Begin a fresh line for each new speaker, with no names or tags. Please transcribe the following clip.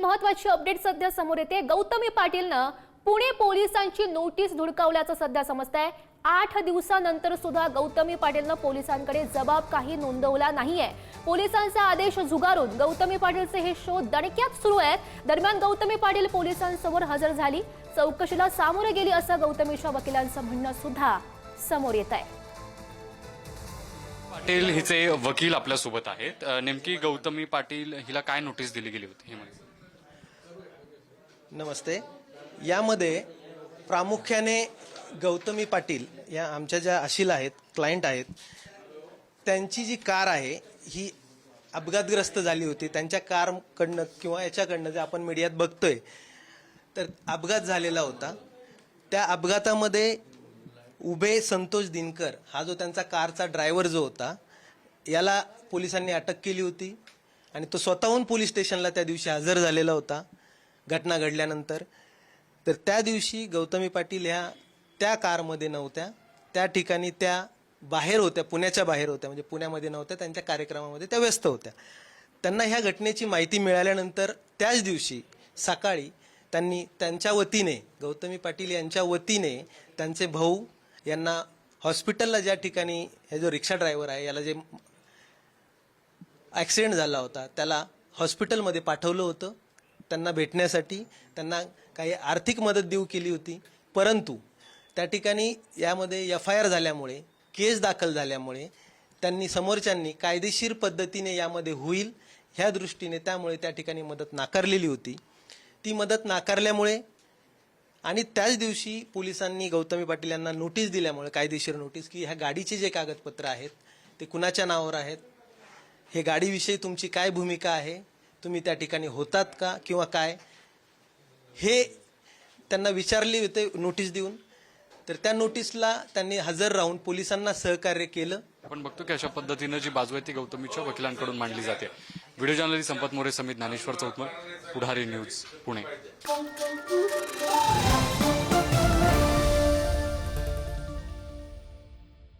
एक महत्वाची अपडेट सध्या समोर येते. गौतमी पाटीलनं पुणे पोलिसांची नोटीस धुडकावल्याचं सध्या समजतंय. आठ दिवसानंतर सुद्धा गौतमी पाटीलनं पोलिसांकडे जबाब काही नोंदवला नाहीये. पोलिसांचा आदेश झुगारून गौतमी पाटीलचे हे शोध दणक्यात सुरू आहेत. दरम्यान गौतमी पाटील पोलिसांसमोर हजर झाली. चौकशीला सामोरे गेली असं गौतमीच्या वकिलांचं म्हणणं सुद्धा समोर येत आहे.
पाटील हिचे वकील आपल्यासोबत आहेत. नेमकी गौतमी पाटील हिला काय नोटीस दिली गेली होती
नमस्ते. यामध्ये प्रामुख्याने गौतमी पाटील या आमच्या ज्या अशील आहेत क्लायंट आहेत त्यांची जी कार आहे ही अपघातग्रस्त झाली होती. त्यांच्या कारकडनं किंवा याच्याकडनं जे आपण मीडियात बघतोय तर अपघात झालेला होता. त्या अपघातामध्ये उभे संतोष दिनकर हा जो त्यांचा कारचा ड्रायव्हर जो होता याला पोलिसांनी अटक केली होती आणि तो स्वतःहून पोलीस स्टेशनला त्या दिवशी हजर झालेला होता. घटना घडल्यानंतर. तर त्या दिवशी गौतमी पाटील ह्या त्या कारमध्ये नव्हत्या. त्या ठिकाणी त्या बाहेर होत्या पुण्याच्या बाहेर होत्या. म्हणजे पुण्यामध्ये नव्हत्या त्यांच्या कार्यक्रमामध्ये त्या व्यस्त होत्या. त्यांना ह्या घटनेची माहिती मिळाल्यानंतर त्याच दिवशी सकाळी त्यांनी त्यांच्या वतीने गौतमी पाटील यांच्या वतीने त्यांचे भाऊ यांना हॉस्पिटलला ज्या ठिकाणी हे जो रिक्षा ड्रायव्हर आहे याला जे ॲक्सिडेंट झाला होता त्याला हॉस्पिटलमध्ये पाठवलं होतं. त्यांना भेटण्यासाठी त्यांना काही आर्थिक मदत देऊ केली होती. परंतु त्या ठिकाणी यामध्ये एफ आय आर झाल्यामुळे केस दाखल झाल्यामुळे त्यांनी समोरच्यांनी कायदेशीर पद्धतीने यामध्ये होईल ह्या दृष्टीने त्यामुळे त्या ठिकाणी मदत नाकारलेली होती. ती मदत नाकारल्यामुळे आणि त्याच दिवशी पोलिसांनी गौतमी पाटील यांना नोटीस दिल्यामुळे कायदेशीर नोटीस की ह्या गाडीचे जे कागदपत्र आहेत ते कुणाच्या नावावर आहेत? हे गाडीविषयी तुमची काय भूमिका आहे? तुम्ही त्या ठिकाणी होतात का किंवा काय? हे त्यांना विचारले होते नोटीस देऊन. तर त्या नोटीसला त्यांनी हजर राहून पोलिसांना सहकार्य केलं.
आपण बघतो की अशा पद्धतीनं जी बाजू आहे ती गौतमीच्या वकिलांकडून मांडली जाते. व्हिडिओ जर्नलिस्ट संपत मोरे समित ज्ञानेश्वर चौकमर पुढारी न्यूज पुणे.